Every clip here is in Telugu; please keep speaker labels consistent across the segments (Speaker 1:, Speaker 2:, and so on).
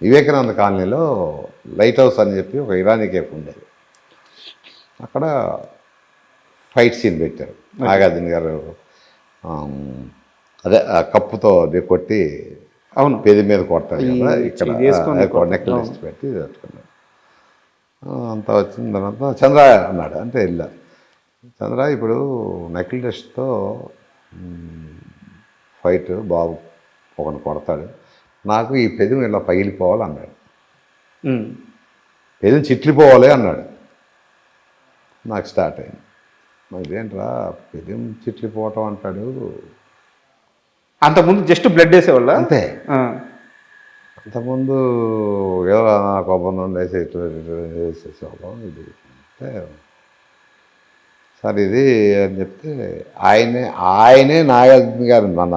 Speaker 1: వివేకానంద కాలనీలో లైట్ హౌస్ అని చెప్పి ఒక ఇరానీ కేఫ్ ఉండేది. అక్కడ ఫైట్ సీన్ పెట్టారు. నాగార్జున గారు అదే ఆ కప్పుతో కొట్టి
Speaker 2: అవును.
Speaker 1: పేద మీద కదా ఇక్కడ
Speaker 2: కొడతాడు.
Speaker 1: నెక్లెస్ పెట్టి పెట్టుకున్నాడు ఆ, అంతా వచ్చిన తర్వాత చంద్ర అన్నాడు అంటే వెళ్ళా చంద్ర ఇప్పుడు నెక్లెస్తో ఫైట్ బాబు ఒకని కొడతాడు. నాకు ఈ పెదం ఇలా పగిలిపోవాలి అన్నాడు. పెదం చిట్లిపోవాలి అన్నాడు. నాకు స్టార్ట్ అయింది. మరి ఇదేంట్రా పెదం చిట్లిపోవటం అంటాడు.
Speaker 2: అంతకుముందు జస్ట్ బ్లడ్ వేసేవాళ్ళ?
Speaker 1: అంతే. అంతకుముందు ఏదో నా కోపం వేసి ఇట్లా ఇట్లా వేసేసేవాళ్ళం. ఇది అంటే సార్ ఇది అని చెప్తే ఆయనే ఆయనే నాగార్జున గారు మన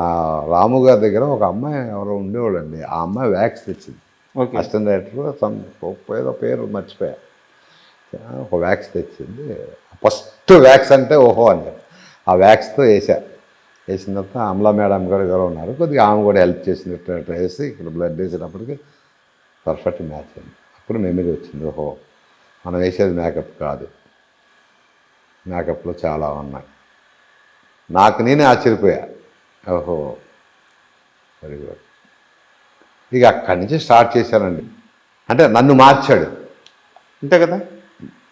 Speaker 1: రాము గారి దగ్గర ఒక అమ్మాయి ఎవరో ఉండేవాళ్ళండి. ఆ అమ్మాయి వ్యాక్స్ తెచ్చింది. అసిస్టెంట్ డైరెక్టర్ సమ్ ఏదో పేరు మర్చిపోయా. ఒక వ్యాక్స్ తెచ్చింది. ఫస్ట్ వ్యాక్స్ అంటే ఓహో అని ఆ వ్యాక్స్తో వేసా వేసిన తర్వాత అమలా మేడం గారు ఎవరో ఉన్నారు. కొద్దిగా ఆమె కూడా హెల్ప్ చేసినట్టు అట్లా వేసి ఇక్కడ బ్లడ్ వేసేటప్పటికి పర్ఫెక్ట్ మ్యాచ్ అయింది. అప్పుడు మెమరీ వచ్చింది. ఓహో మనం వేసేది మేకప్ కాదు. మేకప్లో చాలా ఉన్నాయి. నాకు నేనే ఆశ్చర్యపోయా. ఓహో వెరీ గుడ్. ఇక అక్కడి నుంచి స్టార్ట్ చేశానండి. అంటే నన్ను మార్చాడు.
Speaker 2: అంతే కదా?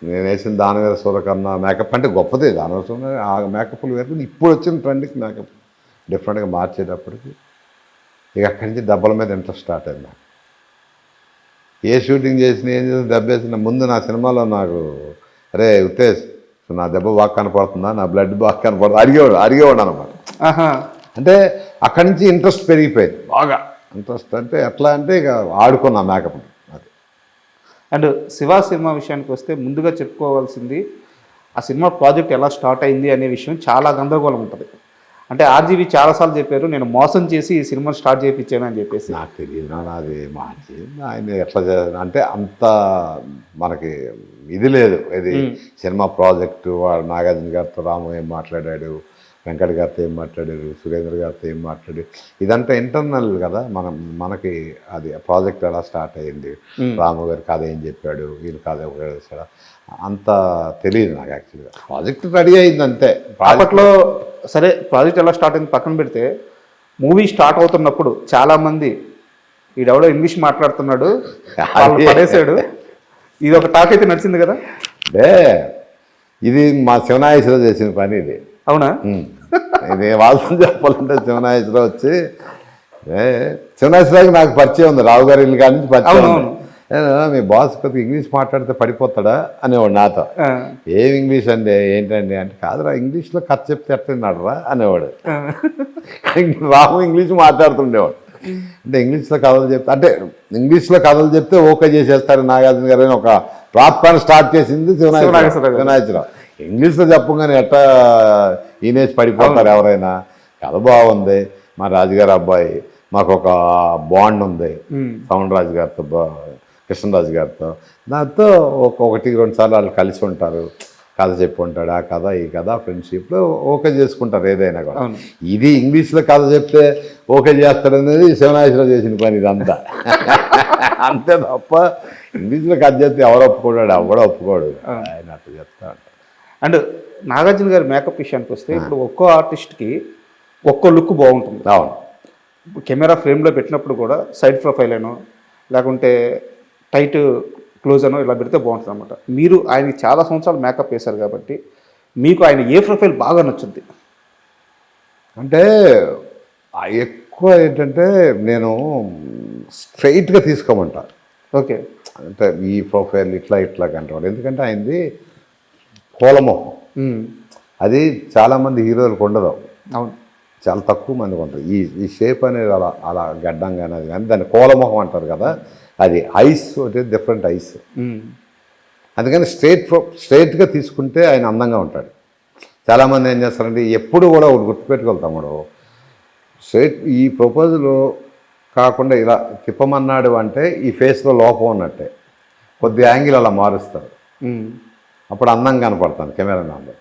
Speaker 1: నేను వేసిన దాని మీద సూరకన్నా మేకప్ అంటే గొప్పదే. దాని అవసరం ఆ మేకప్లు వేరు. ఇప్పుడు వచ్చిన ట్రెండ్కి మేకప్ డిఫరెంట్గా మార్చేటప్పటికి ఇక అక్కడి నుంచి దెబ్బల మీద ఇంట్రెస్ట్ స్టార్ట్ అయింది నాకు. ఏ షూటింగ్ చేసినా ఏం చేసిన దెబ్బ వేసిన ముందు నా సినిమాలో నాకు అరే ఉత్తేజ్ నా దెబ్బ బాగా కనపడుతుందా? నా బ్లడ్ బాగా కనపడుతుందా? అడిగేవాడు అడిగేవాడు అనమాట
Speaker 2: ఆహా.
Speaker 1: అంటే అక్కడి నుంచి ఇంట్రెస్ట్ పెరిగిపోయింది. బాగా. ఇంట్రెస్ట్ అంటే ఎట్లా అంటే ఇక ఆడుకున్నా మేకప్. అది.
Speaker 2: అండ్ శివ సినిమా విషయానికి వస్తే ముందుగా చెప్పుకోవాల్సింది ఆ సినిమా ప్రాజెక్ట్ ఎలా స్టార్ట్ అయింది అనే విషయం చాలా గందరగోళం ఉంటుంది. అంటే ఆర్జీవి చాలాసార్లు చెప్పారు నేను మోసం చేసి ఈ సినిమా స్టార్ట్ చేయించాను అని చెప్పేసి.
Speaker 1: నాకు తెలియదు అది మార్చి ఆయన ఎట్లా అంటే అంత మనకి ఇది లేదు. ఇది సినిమా ప్రాజెక్టు వాడు నాగార్జున గారితో రాము ఏం మాట్లాడాడు వెంకట్ గారితో ఏం మాట్లాడారు సురేంద్ర గారితో ఏం మాట్లాడారు ఇదంతా ఇంటర్నల్ కదా. మనం మనకి అది ప్రాజెక్ట్ ఎలా స్టార్ట్ అయ్యింది రాము గారి కథ ఏం చెప్పాడు వీళ్ళు కథ ఒక చేశాడు? అంత తెలియదు నాకు యాక్చువల్గా. ప్రాజెక్ట్ రెడీ అయింది అంతే.
Speaker 2: అప్పట్లో సరే ప్రాజెక్ట్ ఎలా స్టార్ట్ అయింది పక్కన పెడితే మూవీ స్టార్ట్ అవుతున్నప్పుడు చాలా మంది ఈడెవడో ఇంగ్లీష్ మాట్లాడుతున్నాడు వాళ్ళు పడేశాడు. ఇది ఒక టాక్ అయితే నడిచింది కదా?
Speaker 1: అంటే ఇది మా శివనాయేశ్వరరావు చేసిన పని ఇది.
Speaker 2: అవునా.
Speaker 1: ఇది వాస్తవం చెప్పాలంటే శివనాయేశ్వరరావు వచ్చి ఏ శివనాయేశ్వరరావుకి నాకు పరిచయం ఉంది రావు గారి ఇల్లు కాడి నుంచి పరిచయం మీ బాస్ కొద్దిగా ఇంగ్లీష్ మాట్లాడితే పడిపోతాడా అనేవాడు నాతో. ఏం ఇంగ్లీష్ అండి? ఏంటండి? అంటే కాదురా ఇంగ్లీష్లో కథ చెప్తే ఎట్లున్నాడురా అనేవాడు.
Speaker 2: ఆ,
Speaker 1: రాము ఇంగ్లీష్ మాట్లాడుతుండేవాడు. అంటే ఇంగ్లీష్లో కథలు చెప్తే అంటే ఇంగ్లీష్లో కథలు చెప్తే ఓకే చేసేస్తారు నాగార్జున గారు అని ఒక ప్రాప్తాన్ని స్టార్ట్ చేసింది. శివనాగేశ్వరరావు ఇంగ్లీష్లో చెప్పగానే ఎట్లా ఈనేజ్ పడిపోతారు ఎవరైనా? కథ బాగుంది. మా రాజుగారి అబ్బాయి మాకు ఒక బాండ్ ఉంది. పవన్ రాజు గారితో బా- కృష్ణరాజు గారితో. దాంతో ఒక ఒకటి రెండు సార్లు వాళ్ళు కలిసి ఉంటారు. కథ చెప్పి ఉంటాడు ఆ కథ ఈ కథ ఫ్రెండ్షిప్లో ఓకే చేసుకుంటారు ఏదైనా కూడా. ఇది ఇంగ్లీష్లో కథ చెప్తే ఓకే చేస్తాడు అనేది శివనాశ్వరరావు చేసిన పని ఇదంతా. అంతే తప్ప ఇంగ్లీష్లో కథ చెప్తే ఎవరు ఒప్పుకోడాడు ఎవడో ఒప్పుకోడు. ఆయన అట్లా చెప్తా
Speaker 2: అండ్ నాగార్జున గారి మేకప్ విషయానికి వస్తే ఇప్పుడు ఒక్కో ఆర్టిస్ట్కి ఒక్కో లుక్ బాగుంటుంది.
Speaker 1: అవును.
Speaker 2: కెమెరా ఫ్రేమ్లో పెట్టినప్పుడు కూడా సైడ్ ప్రొఫైల్ అనో లేకుంటే టైట్ క్లోజ్ అనో ఇలా పెడితే బాగుంటుంది అనమాట మీరు ఆయనకి చాలా సంవత్సరాలు మేకప్ వేశారు కాబట్టి మీకు ఆయన ఏ ప్రొఫైల్ బాగా నచ్చుద్ది?
Speaker 1: అంటే ఎక్కువ ఏంటంటే నేను స్ట్రైట్గా తీసుకోమంటా.
Speaker 2: ఓకే.
Speaker 1: అంటే ఈ ప్రొఫైల్ ఇట్లా ఇట్లా కంటాడు ఎందుకంటే ఆయనది కోలమొహం.
Speaker 2: ఉమ్,
Speaker 1: అది చాలామంది హీరోలకు ఉండదు.
Speaker 2: అవును.
Speaker 1: చాలా తక్కువ మందికి ఉంటుంది. ఈ ఈ షేప్ అనేది అలా అలా గడ్డంగా అనేది కానీ దాన్ని కోలమొహం అంటారు కదా. అది ఐస్ ఒకటి డిఫరెంట్ ఐస్. అందుకని స్ట్రైట్ స్ట్రైట్గా తీసుకుంటే ఆయన అందంగా ఉంటాడు. చాలామంది ఏం చేస్తారంటే ఎప్పుడు కూడా ఒకటి గుర్తుపెట్టుకోవాలి తమ్ముడు. స్ట్రైట్ ఈ ప్రపోజల్ కాకుండా ఇలా తిప్పమన్నాడు అంటే ఈ ఫేస్లో లోపం ఉన్నట్టే. కొద్ది యాంగిల్ అలా మారుస్తారు. అప్పుడు అందంగా కనపడతాను కెమెరా మ్యాన్లో.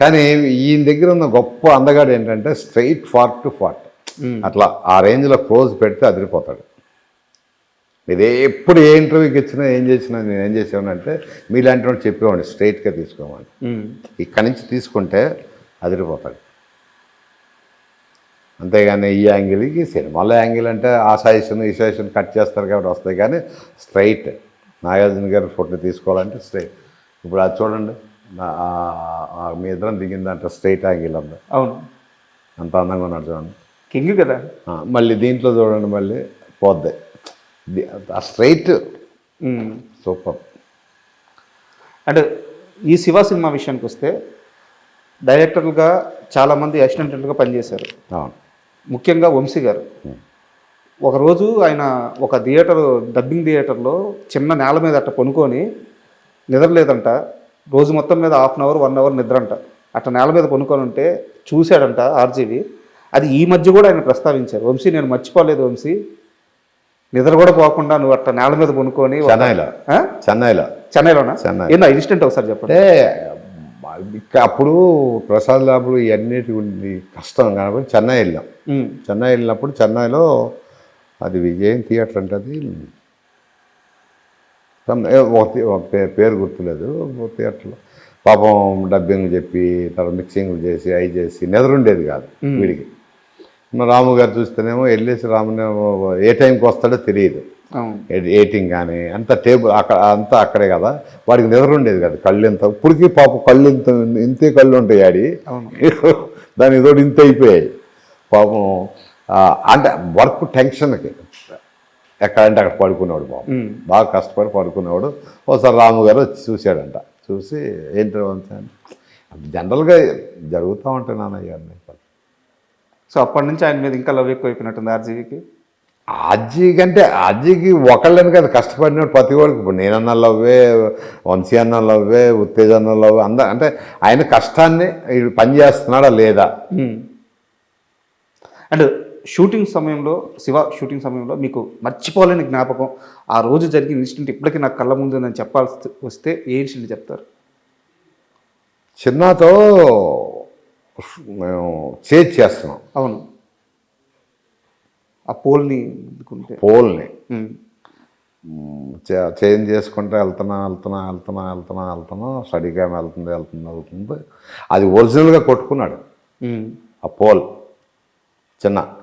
Speaker 1: కానీ ఈయన దగ్గర ఉన్న గొప్ప అందగాడు ఏంటంటే స్ట్రైట్ ఫార్ట్ టు ఫార్ట్. అట్లా ఆ రేంజ్లో క్లోజ్ పెడితే అదిరిపోతాడు. మీరు ఎప్పుడు ఏ ఇంటర్వ్యూకి ఇచ్చినా ఏం చేసినా నేను ఏం చేసానంటే మీలాంటి వాడు చెప్పేవాడిని స్ట్రైట్గా తీసుకోమని. ఇక్కడి నుంచి తీసుకుంటే అదిరిపోతాడు. అంతేగాని ఈ యాంగిల్కి సినిమాలో యాంగిల్ అంటే ఆ సైజును ఈ సైజును కట్ చేస్తారు కాబట్టి వస్తాయి కానీ స్ట్రైట్. నాగార్జున గారి ఫోటో తీసుకోవాలంటే స్ట్రైట్. ఇప్పుడు అది చూడండి. మీ ఇద్దరం దిగిందంటే స్ట్రైట్ యాంగిల్ ఉంది
Speaker 2: అవును.
Speaker 1: అంత అందంగా ఉన్నాడు చూడండి.
Speaker 2: కింగ్ కదా.
Speaker 1: మళ్ళీ దీంట్లో చూడండి మళ్ళీ పోద్ది. ది- ఆ స్ట్రైట్. సూపర్.
Speaker 2: అంటే ఈ శివ సినిమా విషయానికి వస్తే డైరెక్టర్లుగా చాలామంది అసిస్టెంట్లుగా పనిచేశారు. ముఖ్యంగా వంశీ గారు. ఒకరోజు ఆయన ఒక థియేటర్ డబ్బింగ్ థియేటర్లో చిన్న నేల మీద అట్ట పనుకొని నిద్రలేదంట. రోజు మొత్తం మీద half an hour one hour నిద్ర అంట అట్ట నేల మీద పనుకొని ఉంటే చూశాడంట ఆర్జీవి. అది ఈ మధ్య కూడా ఆయన ప్రస్తావించారు. వంశీ నేను మర్చిపోలేదు వంశీ. నిద్ర కూడా పోకుండా నువ్వు అట్ట నేల మీద ఒక-
Speaker 1: చెన్నైలో? చెన్నైలో.
Speaker 2: చెన్నైలోనా?
Speaker 1: చెన్నై.
Speaker 2: ఏందో ఇన్స్టెంట్ ఒకసారి చెప్పండి.
Speaker 1: అప్పుడు ప్రసాద్ ల్యాబ్లు ఇవన్నిటి ఉంది కష్టం కాబట్టి చెన్నై వెళ్ళాం. చెన్నై వెళ్ళినప్పుడు చెన్నైలో అది విజయం థియేటర్ అంటే అది పేరు గుర్తులేదు థియేటర్లో. పాపం డబ్బింగ్ చెప్పి తర్వాత మిక్సింగ్ చేసి అవి చేసి నిద్రుండేది కాదు వీడికి. రాము గారు చూస్తేనేమో వెళ్ళేసి రాముని ఏ టైంకి వస్తాడో తెలియదు. ఎయిటింగ్ కానీ అంత టేబుల్ అక్కడ అంతా అక్కడే కదా. వాడికి నిద్ర ఉండేది కదా కళ్ళు ఇంత ఇప్పటికీ పాప కళ్ళు ఇంత ఇంతే కళ్ళు ఉంటాయి ఆడి.
Speaker 2: అవును.
Speaker 1: దాని తోడు ఇంత అయిపోయాయి. పాపం అంటే వర్క్ టెన్షన్కి ఎక్కడంటే అక్కడ పడుకునేవాడు బాబు బాగా కష్టపడి పడుకునేవాడు ఒకసారి రాము గారు వచ్చి చూశాడంట. చూసి ఏంటి జనరల్గా జరుగుతూ ఉంటాయి నాన్నయ్య అన్నీ
Speaker 2: సో అప్పటి నుంచి ఆయన మీద ఇంకా లవ్ ఎక్కువ అయిపోయినట్టుంది ఆర్జీవికి.
Speaker 1: ఆజీ కంటే ఆజీకి ఒకళ్ళని కదా కష్టపడినాడు ప్రతి వాడికి ఇప్పుడు నేనన్న లవ్వే వంశీ అన్న లవ్వే ఉత్తేజ అన్న లవ్ అంద అంటే ఆయన కష్టాన్ని పని చేస్తున్నాడా లేదా?
Speaker 2: అండ్ షూటింగ్ సమయంలో శివ షూటింగ్ సమయంలో మీకు మర్చిపోలేని జ్ఞాపకం ఆ రోజు జరిగిన ఇన్సిడెంట్ ఇప్పటికీ నాకు కళ్ళ ముందు నేను చెప్పాల్సి వస్తే ఏ ఇన్సిడెంట్ చెప్తారు?
Speaker 1: చిన్నతో మేము చేజ్ చేస్తున్నాం.
Speaker 2: అవును. ఆ పోల్ని
Speaker 1: పోల్ని. చేంజ్ చేసుకుంటే వెళ్తున్నా వెళ్తున్నా వెళ్తున్నా వెళ్తున్నా వెళ్తున్నా స్టడీగా వెళ్తుంది వెళ్తుంది వెళ్తుంది. అది ఒరిజినల్గా కొట్టుకున్నాడు. ఆ పోల్. చిన్న.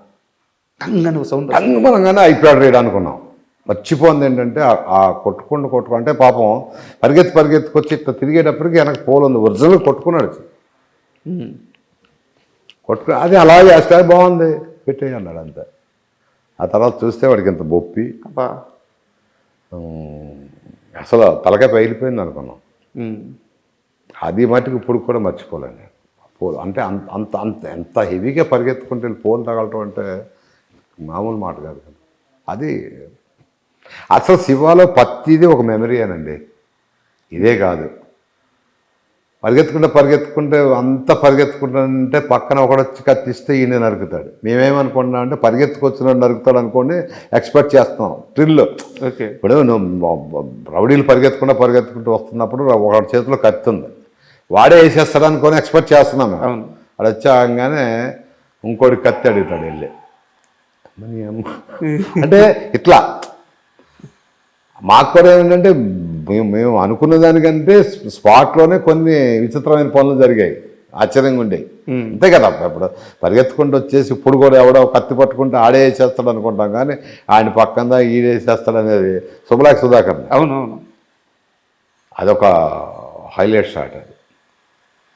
Speaker 2: సౌండ్
Speaker 1: అనుగుణంగానే అయిపోయాడు రీడ్ అనుకున్నాం. మర్చిపోయింది ఏంటంటే ఆ- కొట్టుకుంటూ కొట్టుకు అంటే పాపం పరిగెత్తి పరిగెత్తుకొచ్చి ఇట్లా తిరిగేటప్పటికి వెనక పోల్ ఉంది. ఒరిజినల్ కొట్టుకున్నాడు. కొట్టుకు అది ఆ స్టైల్ బాగుంది. పెట్టేయి అన్నాడు అంతే. ఆ తర్వాత చూస్తే వాడికి ఇంత బొప్పి. అసలు తలకాయ పగిలిపోయింది అనుకున్నాం. అది మటుకు ఇప్పుడు కూడా మర్చిపోలేను పోల్ అంటే అంత అంత అంత ఎంత హెవీగా పరిగెత్తుకుంటే పోల్ తగలటం అంటే మామూలు మాట కాదు కదా. అది అసలు శివాలో ప్రతిదీ ఒక మెమరీ అనండి ఇదే కాదు. పరిగెత్తుకుంటే పరిగెత్తుకుంటే అంత పరిగెత్తుకుంటుంటే పక్కన ఒకడొచ్చి కత్తిస్తే ఈయన నరుకుతాడు. మేమేమనుకుంటున్నాం అంటే పరిగెత్తుకొచ్చిన నరుకుతాడు అనుకోండి ఎక్స్పెక్ట్ చేస్తాం థ్రిల్.
Speaker 2: ఓకే.
Speaker 1: ఇప్పుడు నువ్వు రౌడీలు పరిగెత్తుకుంటూ పరిగెత్తుకుంటూ వస్తున్నప్పుడు ఒకటి చేతిలో కత్తి ఉంది. వాడే వేసేస్తాడు అనుకొని ఎక్స్పెక్ట్ చేస్తున్నాం మేము. వాడు వచ్చాగానే ఇంకోటి కత్తి అడుగుతాడు వెళ్ళి. అంటే ఇట్లా. మాకు కూడా ఏంటంటే మేము మేము అనుకున్న దానికంటే స్పాట్లోనే కొన్ని విచిత్రమైన పనులు జరిగాయి. ఆశ్చర్యంగా ఉండేవి. అంతే కదా ఇప్పుడు పరిగెత్తుకుంటూ వచ్చేసి ఇప్పుడు కూడా ఎవడో కత్తి పట్టుకుంటే ఆడే వేసేస్తాడు అనుకుంటాం కానీ ఆయన పక్కన ఈడేసేస్తాడు అనేది శుభలాక్ సుధాకర్.
Speaker 2: అవును అవును
Speaker 1: అదొక హైలైట్ షాట్ అది.